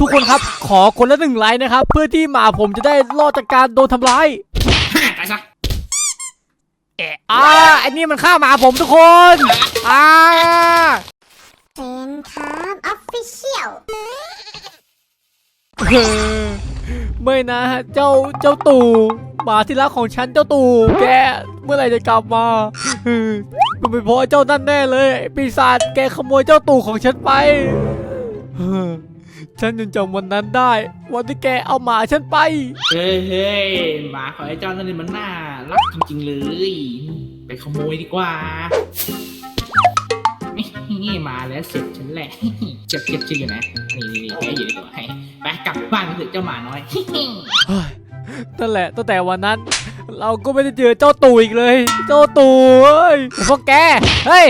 ทุกคนครับขอคนละหนึ่งไลค์นะครับ เพื่อที่หมาผมจะได้รอดจากการโดนทำร้ายตายซะเอะอ่าไอ้นี่มันฆ่าหมาผมทุกคนอ่าเซนครับออฟฟิเชียลเออไม่นะ เจ้าเจ้าตู่หมาที่รักของฉันเจ้าตู่แกเมื่อไหร่จะกลับมาเออมันเป็นเพราะไอ้เจ้านั่นแน่เลยไอ้ปีศาจแกขโมยเจ้าตู่ของฉันไปเออ ฉันยังจำวันนั้นได้ วันที่แกเอาหมาฉันไป เฮ้ยเฮ้ยหมาของไอ้เจ้านั่นนี่มันน่ารักจริงๆเลย ไปขโมยดีกว่านี่มาแล้วเสร็จฉันแหละเจ็บเจ็บชื่อนะนี่นี่นี่แกอยู่ดีกว่าให้ไปกลับบ้านกันเถอะเจ้าหมาน้อยเฮ้ยนั่นแหละตั้งแต่วันนั้น เราก็ไม่ได้เจอเจ้าตู่อีกเลย เจ้าตู่เอ้ยพวกแก เฮ้ย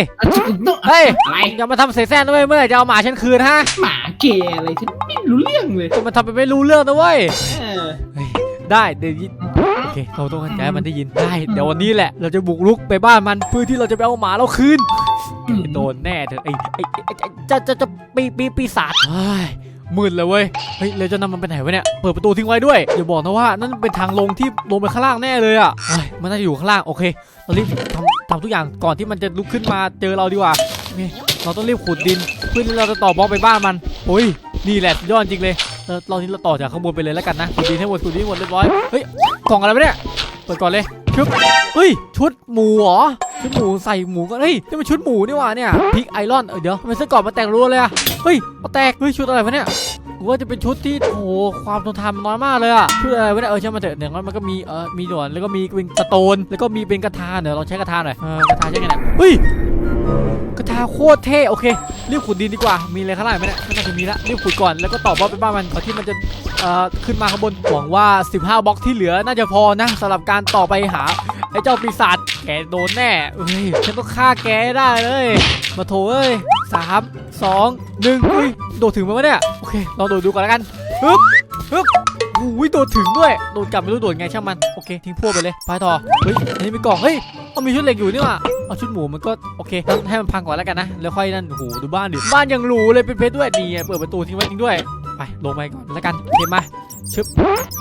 เฮ้ยอะไรอย่ามาทำเสแสร้งนะเว้ยเมื่อไหร่จะเอาหมาฉันคืนฮะหมาเกย์อะไรฉันไม่รู้เรื่องเลยก็มันทำเป็นไม่รู้เรื่องนะเว้ยเออเฮ้ยได้เดี๋ยวยินโอเคเราต้องเข้าใจให้มันได้ยินได้เดี๋ยววันนี้แหละเราจะบุกรุกไปบ้านมันเพื่อที่เราจะไปเอาหมาเราคืนโดนแน่เถอะไอ้ไอ้ไอ้ไอ้จะจะจะปีปีปีศาจเฮ้ย มืดเลยเว้ย เฮ้ยเราจะนำมันไปไหนวะเนี่ย เปิดประตูทิ้งไว้ด้วย อย่าบอกนะว่านั่นเป็นทางลงที่ลงไปข้างล่างแน่เลยอะเฮ้ยมันน่าจะอยู่ข้างล่าง โอเค เรารีบทำทำทุกอย่างก่อนที่มันจะลุกขึ้นมาเจอเราดีกว่าเคเราต้องรีบขุดดินเพื่อที่เราจะต่อบล็อกไปบ้านมันโอ้ย นี่แหละยอดจริงเลย เราที่เราต่อจากข้างบนไปเลยแล้วกันนะขุดดินให้หมดขุดดินหมดเรียบร้อย เฮ้ย กล่องอะไรวะเนี่ย เปิดก่อนเลยชุดเฮ้ย ชุดหมูเหรอ ชุดหมูใส่หมูก็เฮ้ยนี่มันชุดหมูนี่หว่าเนี่ยพิกไอรอนเออเดี๋ยวทำไมเสื้อกราะมาแต่งรัวเลยอะเฮ้ยมาแตกเฮ้ยชุดอะไรวะเนี่ยกูว่าจะเป็นชุดที่โอ้โหความทนทานมันน้อยมากเลยอะชุดอะไรวะเนี่ยเออใช่มาเถอะอย่างน้อยมันก็มีเออมีหนวดแล้วก็มีเป็นสโตน แล้วก็มีเป็นกระทาเดี๋ยวลองใช้กระทาหน่อยเออกระทาใช้ไงเนี่ยเฮ้ย กระทาโคตรเท่โอเครีบขุดดินดีกว่ามีอะไรข้างล่างไหมเนี่ยน่าจะมีละรีบขุดก่อนแล้วก็ต่อบล็อกไปบ้านมันก่อนที่มันจะเอ่อขึ้นมาข้างบนหวังว่า 15บล็อกที่เหลือน่าจะพอนะสำหรับการต่อไปหาไอ้เจ้าปีศาจแกโดนแน่เอ้ยฉันต้องฆ่าแกให้ได้เลย มาโถเอ้ยสามสองหนึ่งอุ้ยโดดถึงไหมวะเนี่ยโอเคลองโดดดูก่อนแล้วกันฮึบฮึบอุ้ยโดดถึงด้วยโดดกลับไม่รู้โดดไงช่างมันโอเคทิ้งพวกไปเลยไปต่อเฮ้ยอันนี้มีกล่องเฮ้ย เอามีชุดเหล็กอยู่นี่ว่าเอาชุดหมูมันก็โอเคให้มันพังก่อนแล้วกันนะแล้วค่อยนั่นโอ้โหดูบ้านดิบ้านยังหรูเลยเป็นเพชรด้วยนี่ไงเปิดประตูทิ้งไว้จริงด้วย ไปลงไปก่อนแล้วกันโอเคมาชึบ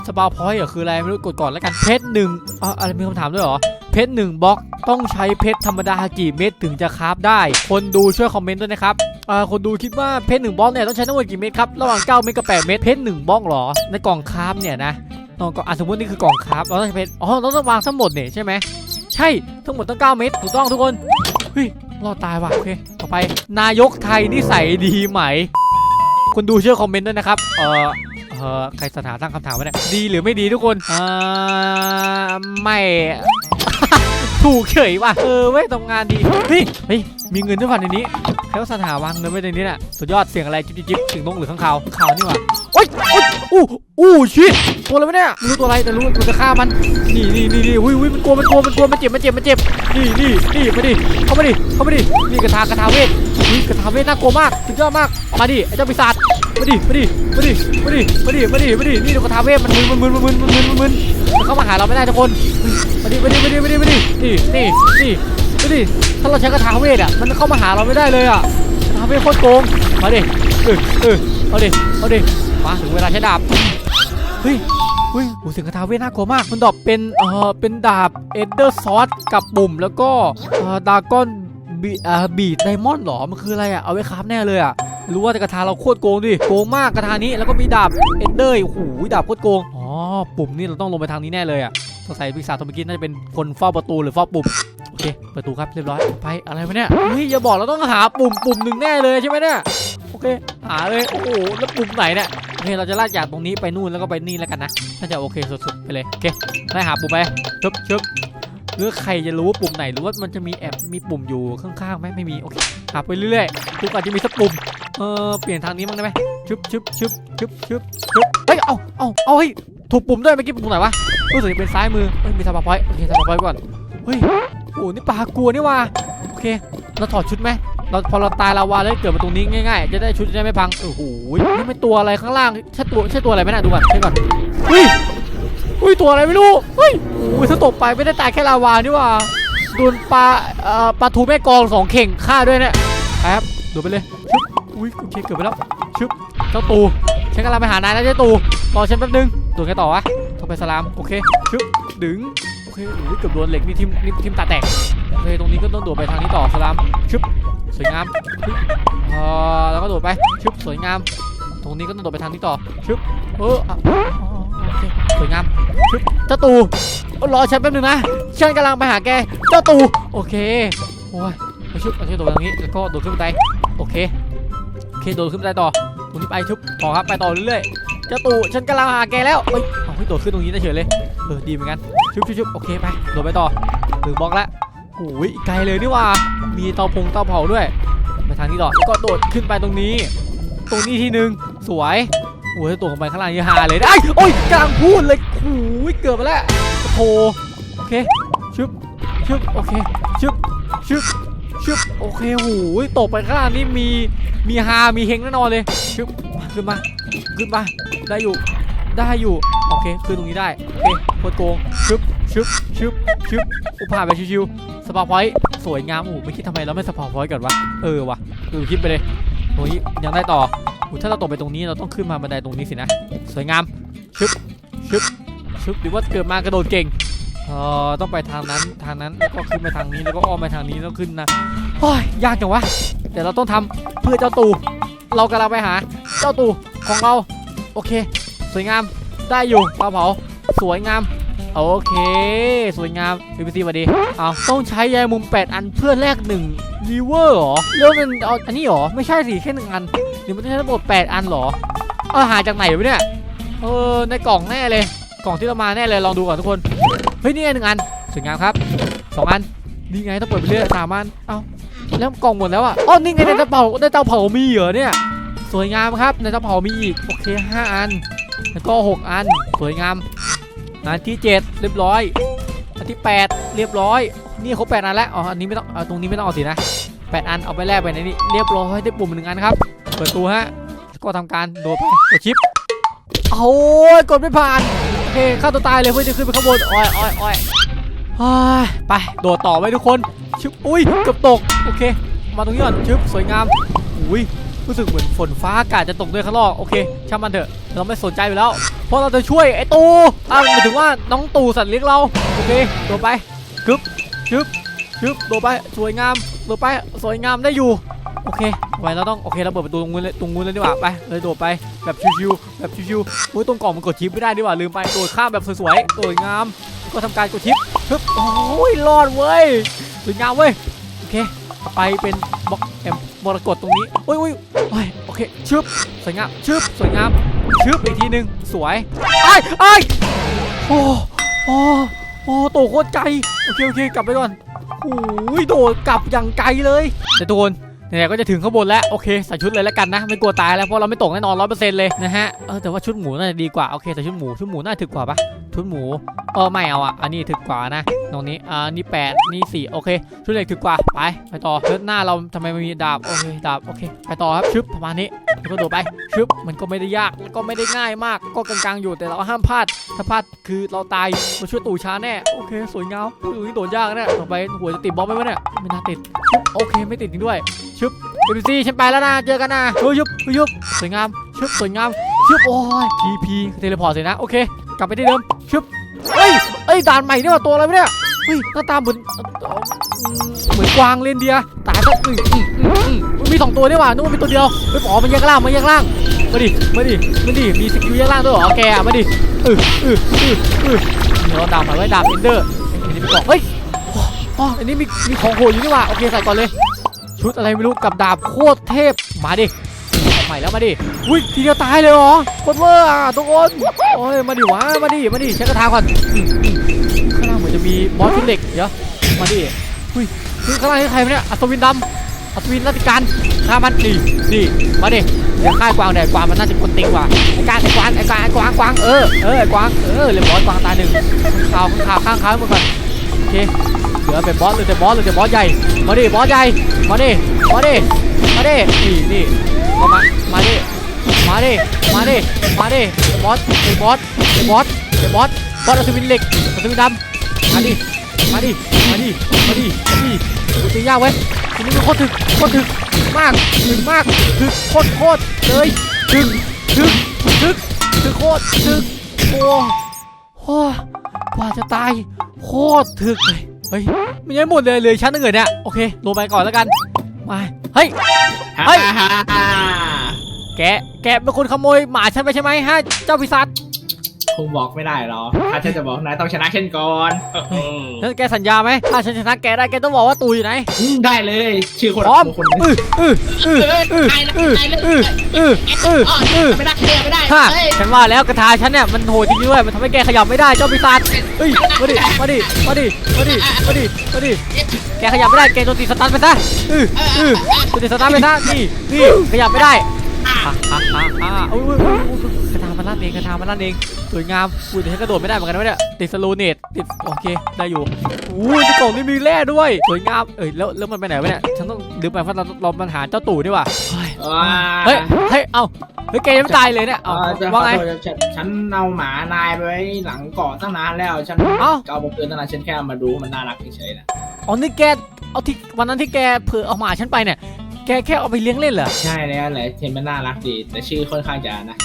สปาวพอยต์เหรอคืออะไรไม่รู้กดก่อนแล้วกันเพชรหนึ่งอะอะไรมีคำถามด้วยเหรอเพชรหนึ่งบล็อกต้องใช้เพชรธรรมดากี่เม็ดถึงจะคราฟได้ คนดูช่วยคอมเมนต์ด้วยนะครับอ่าคนดูคิดว่าเพชรหนึ่งบล็อกเนี่ยต้องใช้ทั้งหมดกี่เม็ดครับระหว่าง9เม็ดกับ8เม็ดเพชรหนึ่งบล็อกเหรอในกล่องคราฟเนี่ยนะตองกล่องอะสมมตินี่คือกล่องคราฟเราต้องใช้เพชรอ๋อเราต้องวางทั้งหมดเนี่ยใช่ไหม ใช่ทั้งหมดตั้ง9เม็ดถูกต้องทุกคนเฮ้ยรอดตายว่ะโอเคต่อไป นายกไทยนิสัยดีไหมคุณดูช่วยคอมเมนต์ด้วยนะครับเออเออใครสถานตั้งคำถามไว้เนี่ยดีหรือไม่ดีทุกคนอ่าไม่ถูกเฉยว่ะเออเว้ยทำงานดีเฮ้ยเฮ้ยมีเงินด้วยฝันในนี้ใครว่สถานวางเงินไว้ในนี้น่ะสุดยอดเสียงอะไรจิ๊บจิ๊บจิ๊บเสียงนกหรือข้างคาวข้างคาวนี่ว่า โอ๊ยโอ๊ยอู้อู้ชิตตัวอะไรวะเนี่ยไม่รู้ตัวอะไรแต่รู้ว่ามันจะฆ่ามัน นี่นี่นี่นี่อุ้ยอุ้ยมันกลัวมันกลัวมันกลัวมันเจ็บมันเจ็บมันเจ็บ นี่นี่นี่มาดิเข้ามาดิเข้ามาดินี่กระทากระทาเวทอุ้ยกระทาเวทน่ากลัวมากสุดยอดมาก มาดิไอ้เจ้าปีศาจมาดิมาดิมาดิมาดิมาดิมาดิมาดินี่ดูกระทาเวทมันมึนมันมึนมันมึนมันมึนมันมึนมันเข้ามาหาเราไม่ได้ทุกคนมาดิมาดิมาดิมาดิมาดินี่นี่นี่มาดิถ้าเราใช้กระทาเวทอะมันเข้ามาหาเราไม่ได้เลยอะกระทาเวทโคตรโกงมาดิเออเออเอาดิเอาดิ มาถึงเวลาใช้ดาบเฮ้ยเฮ้ยโอ้เสียงกระทาเวทน่ากลัวมากมันดอปเป็นเอ่อเป็นดาบเอเดอร์ซอสกับปุ่มแล้วก็เอ่อดากอนบีเอ่าบีดไดมอนด์หรอมันคืออะไรอะเอาไว้คราฟแน่เลยอะรู้ว่าแต่กระทาเราโคตรโกงดิโกงมากกระทานี้แล้วก็มีดาบเอนเดอร์โอ้โหดาบโคตรโกงอ๋อปุ่มนี่เราต้องลงไปทางนี้แน่เลยอะสงสัยปีศาจตัวเมื่อกี้น่าจะเป็นคนเฝ้าประตูหรือเฝ้าปุ่มโอเคประตูครับเรียบร้อยไปอะไรวะเนี่ยเฮ้ยอย่าบอกเราต้องหาปุ่มปุ่มหนึ่งแน่เลยใช่ไหมเนี่ยโอเคหาเลยโอ้โหแล้วปุ่มไหนเนี่ย โอเคเราจะลากจากตรงนี้ไปนู่นแล้วก็ไปนี่แล้วกันนะน่าจะโอเคสุดๆไปเลยโอเคได้หาปุ่มไปชึบชึบหรือใครจะรู้ว่าปุ่มไหนหรือว่ามันจะมีแอบมีปุ่มอยู่ข้างๆไหมไม่มีโอเคหาไปเรื่อยๆทุกอาจจะมีสักปุ่มเออเปลี่ยนทางนี้บ้งได้ไหมชึบชึบชึบชึบชึบชึบเฮ้ยเอาเอาเอาเฮ้ยถูกปุ่มด้วยเมื่อกี้ปุ่มไหนวะรู้สึกจะเป็นซ้ายมือเฮ้ยมีสปาพอยต์โอเคสปาพอยต์ก่อนเฮ้ยโอ้นี่ปลากลัวนี่ว่ะโอเคเราถอดชุดไหม เราพอเราตายลาวาแล้วเกิดมาตรงนี้ง่ายๆ จะได้ชุดจะได้ไม่พัง โอ้โหนี่ไม่ตัวอะไรข้างล่าง ใช่ตัวใช่ตัวอะไรไหมน่ะดูก่อนใช่ก่อนเฮ้ยเฮ้ยตัวอะไรไม่รู้เฮ้ยโอ้ยถ้าตกไปไม่ได้ตายแค่ลาวานี่ว่ะโดนปลาเอ่อปลาทูแม่กองสองเข่งฆ่าด้วยเนี่ยครับดูไปเลยชุบอุ้ยโอเคเกิดไปแล้วชึบเจ้าตูฉันกำลังไปหานายแล้วเจ้าตูรอฉันแป๊บนึงโดนไงต่อวะต้องไปสลามโอเคชึบดึง เคโอ้ยเกือบโดนเหล็กนี่ทิ่มนี่ทิ่มตาแตกโอเคตรงนี้ก็ต้องโดดไปทางนี้ต่อสลามชึบสวยงามชึบอ่าแล้วก็โดดไปชึบสวยงาม ตรงนี้ก็ต้องโดดไปทางนี้ต่อชึบเออโอเคสวยงามชึบเจ้าตูรอฉันแป๊บนึงนะฉันกำลังไปหาแกเจ้าตูโอเคโอ้ยชึบโอเคโดดไปทางนี้แล้วก็โดดขึ้นบันไดโอเคโอเคโดดขึ้นบันไดต่อตรงนี้ไปชึบต่อครับไปต่อเรื่อยๆเจ้าตูฉันกำลังหาแกแล้วเฮ้ยเอาให้ยโดดขึ้นตรงนี้ได้เฉยเลย เออดีเหมือนกันชึบชึบโอเคไปโดดไปต่อถึงบล็อกแล้วโอ้ยไกลเลยนี่ว่า มีเตาพงเตาเผาด้วยไปทางนี้ต่อแล้วก็โดดขึ้นไปตรงนี้ ตรงนี้ทีนึงสวยโอ้ยตัวของไปข้างล่างนี่าเลยได้โอ้ยกลังพูดเลยโอ้ยเกือบไปแล้วโอ้โหโอเคชึบชึบโอเคชึบชึบชึบโอเคโอ้ยตกไปข้างล่างนี่มีมีฮามีเฮงแน่นอนเลยชึบขึ้นมาขึ้นมาได้อยู่ ได้อยู่ โอเคขึ้นตรงนี้ได้ โอเคโคตรโกงชึบชึบชึบชึบอุผ่านไปชิวๆสปาพอยต์สวยงามโอ้ไม่คิดทำไมเราไม่สปาพอยต์ก่อนวะ เออวะดูคลิปไปเลยตรงนี้ยังได้ต่อถ้าเราตกไปตรงนี้เราต้องขึ้นมาบันไดตรงนี้สินะ สวยงามชึบชึบชึบหรือว่าเกิดมากระโดดเก่งเอ่อต้องไปทางนั้นทางนั้นแล้วก็ขึ้นไปทางนี้แล้วก็อ้อมไปทางนี้แล้วขึ้นนะโอ้ยยากจังวะแต่เราต้องทำเพื่อเจ้าตู เรากำลังไปหา เจ้าตูของเรา โอเค สวยงามได้อยู่เผาเผาสวยงามโอเค สวยงามพีพีซีสวัสดีเอาต้องใช้ใยมุม 8 อันเพื่อแลก1รีเวอร์หรอแล้วมันเอาอันนี้หรอ ไม่ใช่สิแค่หนึ่งอันหรือมันต้องใช้ทั้งหมด8อันหรอเอาหาจากไหนวะเนี่ยเออในกล่องแน่เลย กล่องที่เรามาแน่เลยลองดูก่อนทุกคนเฮ้ยนี่ไงหนึ่งอันสวยงามครับสองอันนี่ไงต้องเปิดไปเรื่อยสามอันเอ้าแล้วกล่องหมดแล้วอะอ๋อนี่ไงในเตาเผาในเตาเผามีเหรอเนี่ยสวยงามครับในเตาเผามีอีกโอเคห้าอัน แล้วก็หกอัน สวยงาม อันที่เจ็ดเรียบร้อย อันที่แปดเรียบร้อย นี่ครบแปดอันแล้ว อ๋อ อันนี้ไม่ต้อง เอาตรงนี้ไม่ต้องเอาสินะแปดอันเอาไปแลกไปในนี้เรียบร้อยได้ปุ่มหนึ่งอันครับ เปิดตัวฮะ ก็ทำการโดดไปกดชิปโอ้ยกดไม่ผ่านโอเคฆ่าตัวตายเลยเพื่อจะขึ้นไปข้างบนอ้อยอ้อยอ้อยเฮ้ยไปโดดต่อไปทุกคนชึบอุ้ยเกือบตกโอเค มาตรงนี้ก่อนชึบสวยงามอุ้ย รู้สึกเหมือนฝนฟ้าอากาศจะตกด้วยข้างนอกโอเคช่างมันเถอะเราไม่สนใจอยู่แล้ว เพราะเราจะช่วยไอ้ตูอ้าวหมายถึงว่าน้องตูสัตว์เลี้ยงเราโอเคโดดไปกึบชึบชึบโดดไปสวยงามโดดไปสวยงามได้อยู่โอเคไว้เราต้องโอเคเราเปิดประตูตรงนู้นเลยตรงนู้นเลยดีกว่าไปเลยโดดไปแบบชิวๆแบบชิวๆอุ้ยตรงกล่องมันกดชิปไม่ได้ดีกว่าลืมไปโดดข้ามแบบสวยๆสวยงาม ก็ทำการกดชิปปึ๊บโอ้ยรอดเว้ยสวยงามเว้ยโอเค ไปเป็นบล็อกแอมมรกตตรงนี้โอ้ยโอ้ยโอ้ยโอเคชึบสวยงามชึบสวยงามชึบอีกทีหนึ่งสวยไอ้ไอ้โอ้โอ้โอ้โตโคตรไกลโอเคโอเคกลับไปก่อนโอ้ยโดดกลับอย่างไกลเลยแต่ทุกคนไหนๆก็จะถึงข้างบนแล้วโอเคใส่ชุดเลยแล้วกันนะ ไม่กลัวตายแล้วเพราะเราไม่ตกแน่นอนร้อยเปอร์เซ็นต์เลยนะฮะเออแต่ว่าชุดหมูน่าจะดีกว่าโอเคแต่ชุดหมูชุดหมูน่าจะถึกกว่าปะ ชุดหมูเออไม่เอาอะ อันนี้ถึกกว่านะ ตรงนี้อ่านี่แปดนี่สี่โอเค ชุดเหล็กถึกกว่า ไป ไปต่อเลือดหน้าเราทำไมไมันมีดาบ โอเค ดาบ โอเค ไปต่อครับ ชึบ ประมาณนี้แล้วก็โดดไป ชึบ มันก็ไม่ได้ยาก แล้วก็ไม่ได้ง่ายมาก ก็กลางๆอยู่ แต่เราห้ามพลาด ถ้าพลาดคือเราตายเราช่วยตู่ช้าแน่ โอเค สวยงามตู่นี่โดดยากแน่ต่อไปหัวจะติดบล็อกไหมวะเนี่ย ไม่น่าติด ชึบ โอเค ไม่ติดจริงด้วย ชึบเอฟซีฉันไปแล้วนะ เจอกันนะเฮ้ยยุบยุบสวยงาม ชึบ สวยงาม ชึบโอ้ยพีพีเทเลพอร์ตเลยนะ โอเค กลับไปที่เดิมชึบเฮ้ยเอ้ยด่านใหม่นี่ว่าตัวอะไรเนี่ยเฮ้ยหน้าตาเหมือนเหมือนกวางเรนเดียร์ตายกอืมอืมอืมอืมมันมีสองตัวนี่หว่านึกว่ามีตัวเดียวเฮ้ยอ๋อมันแยกล่างมันแยกล่างมาดิมาดิมาดิมีสกิลแยกล่างด้วยเหรอแกมาดิเออเออเออเออเดี๋ยวเราดาบมาไว้ดาบเอนเดอร์อันนี้ไปก่อนเฮ้ยอ๋ออันนี้มีมีของโหดอยู่นี่หว่าโอเคใส่ก่อนเลย ชุดอะไรไม่รู้กับดาบโคตรเทพมาดิ ใหม่แล้วมาดิอุ้ยทีเดียวตายเลยเหรอโคตรเวอร์อะทุกคนโอ้ยมาดิวะมาดิมาดิใช้กระทาก่อนอืมอืมข้างล่างเหมือนจะมีบอสชุดเหล็กเดี๋ยวมาดิอุ้ยคือข้างล่างนี่ใครวะเนี่ยอัศวินดำอัศวินราชการฆ่ามันดิดิมาดิเดี๋ยวฆ่ากวางแดกกวางมันน่าจะคนติงกว่าไอ้การไอ้กวางไอ้กวางไอ้กวางกวางเออเออไอ้กวางเออเรียบร้อยกวางตายหนึ่งข้างข่าวข้างข่าวข้างข่าวมึงก่อนโอเคเหลือเป็นบอสเหลยแต่บอสเหลยแต่บอสใหญ่มาดิบอสใหญ่มาดิมาดิมาดินี่นี่เอา มา มาดิ มาดิ มาดิ มาดิบอสไอ้บอสไอ้บอสไอ้บอส บอสอัศวินเหล็กอัศวินดำมาดิ มาดิ มาดิ มาดิ มาดิกูตียากเว้ยทีนี้มันโคตรถึกโคตรถึกมากถึกมากถึกโคตรโคตรเลยถึกถึกถึกถึกโคตรถึกโอ้โหกว่าจะตายโคตรถึกเลยเฮ้ยไม่ยังหมดเลยเลยชั้นหนึงเนี่ยโอเคลงไปก่อนแล้วกัน มาเฮ้ยเฮ้ยฮ่าฮ่าฮ่าแกแกเป็นคนขโมยหมาฉันไปใช่ไหมฮะเจ้าปีศาจ คงบอกไม่ได้หรอกถ้าฉันจะบอกนายต้องชนะฉันก่อนฉันแกสัญญาไหมถ้าฉันชนะแกได้แกต้องบอกว่าตูอยู่ไหนอืมได้เลย ชื่อคนพร้อมคนนี้อื้ออื้ออื้อเอ้ยอื้อตายแล้วอื้อตายแล้วอื้ออื้ออื้ออ๋ออื้อไม่ได้ไม่ได้ฮ่าเอ้ยฉันว่าแล้วกระทาฉันเนี่ยมันโหดจริงๆด้วยมันทำให้แกขยับไม่ได้เจ้าปีศาจเฮ้ยมาดิมาดิมาดิมาดิมาดิมาดิแกขยับไม่ได้แกโดนตีสตันไปซะอื้ออื้อโดนตีสตันไปซะนี่นี่ขยับไม่ได้ อะอะอะอะอุ้ยอุ้ยอุ้ยอุ้ยกระทามันลั่นเองกระทามันลั่นเองสวยงามอุ้ยแต่ฉันกระโดดไม่ได้เหมือนกันนะเนี่ยติดสโลเนตติดโอเคได้อยู่อุ้ยในกล่องนี้มีแร่ด้วยสวยงามเอ้ยแล้วแล้วมันไปไหนวะเนี่ยฉันต้องลืมไปว่าเราเรามันหาเจ้าตู่ดีกว่าเฮ้ยว้าเฮ้ยเฮ้ยเอ้าเฮ้ยแกยังไม่ตายเลยเนี่ยเอ่เอ้าอจะขอว่าไงโทษฉันฉันเอาหมานายไปไว้หลังเกาะตั้งนานแล้วฉันเอ้าเอามาคืนตั้งนานฉันแค่เอามาดูมันน่ารักเฉยๆนะอ๋อนี่แกเอาที่วันนั้นที่แกเผื่อเอาหมาฉันไปเนี่ย แกแค่เอาไปเลี้ยงเล่นเหรอใช่แล้วแหละเห็นมันน่ารักดี แต่ชื่อค่อนข้างจะนะ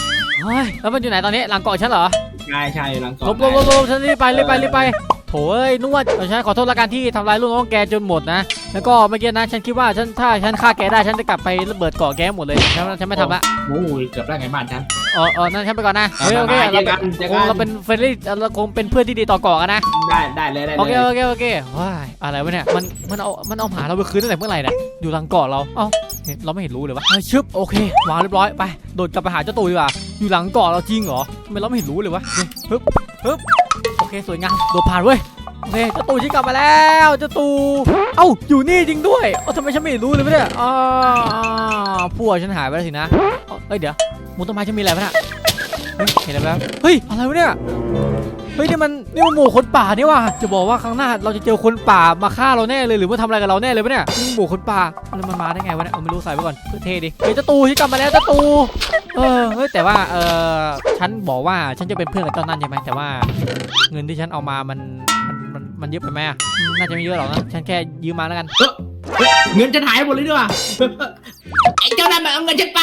เฮ้ยแล้วมันอยู่ไหนตอนนี้หลังเกาะฉันเหรอใช่ใช่อยู่หลังลเกาะบลบลบลบฉันรีบไปรีบไปรีบไป โถเอ้ยนวดเดี๋ยวฉันขอโทษละกันที่ทำลายลูกน้องแกจนหมดนะ แล้วก็เมื่อกี้นะฉันคิดว่าฉันถ้าฉันฆ่าแกได้ฉันจะกลับไประเบิดเกาะแกหมดเลยฉันฉันไม่ทำละโอ้ยเกือบได้ไงบ้านฉันเออเออนั่นฉันไปก่อนนะเอาเฮ้ยโอเคไปเราเจอกันเจอคกันงเราเป็นเฟรนลี่เราคงเป็นเพื่อนที่ดีต่อเกาะกันนะได้ได้เลยได้โอเคเลยโอเคโอเคว้ายอะไรวะเนี่ยมันมันเอามันเอาหมาเราไปคืนตั้งแต่เมื่อไหร่เนี่ยอยู่หลังเกาะเราเอ้าเห็นเราไม่เห็นรู้เลยวะเฮ้ยชึบโอเควางเรียบร้อยไปโดดกลับไปหาเจ้าตูดีกว่าอยู่หลังเกาะเราจริงเหรอทำไมเราไม่เห็นรู้เลยวะเฮ้ยฮึบฮึบโอ เคสวยงามโดดผ่านเว้ยโอเคเจ้าตูชิกลับมาแล้วเจ้าตู เอ้าอยู่นี่จริงด้วยเอ้าทำไมฉันไม่รู้เลยวะเนี่ยอ่าพัวฉันหายไปแล้วสินะเอ้เอ้ยเดี๋ยวมุนต้นไม้ฉันมีอะไรปะเนี่ยเห็นอะไรไหมเฮ้ยอะไรวะเนี่ย ฮ้ยนี่มันนี่มันหมู่คนป่านี่ว่ะจะบอกว่าครั้งหน้าเราจะเจอคนป่ามาฆ่าเราแน่เลยหรือว่าทำอะไรกับเราแน่เลยวะเนี่ยนี่หมู่คนป่าแล้วมันมาได้ไงวะเนี่ยเอาไม่รู้ใส่ไว้ก่อนเพื่อเท่ดิเฮ้ยเจ้าตูที่กลับมาแล้วเจ้าตูเออเฮ้ยแต่ว่าเออฉันบอกว่าฉันจะเป็นเพื่อนกับเจ้านั่นใช่ไหมแต่ว่าเงินที่ฉันเอามามันมันมันมันเยอะไปไหมอะน่าจะไม่เยอะหรอกนะฉันแค่ยืมมาแล้วกัน เงินจะหายหมดเลยด้วยว่ะไอ้เจ้านั่นมันเอาเงินฉันไป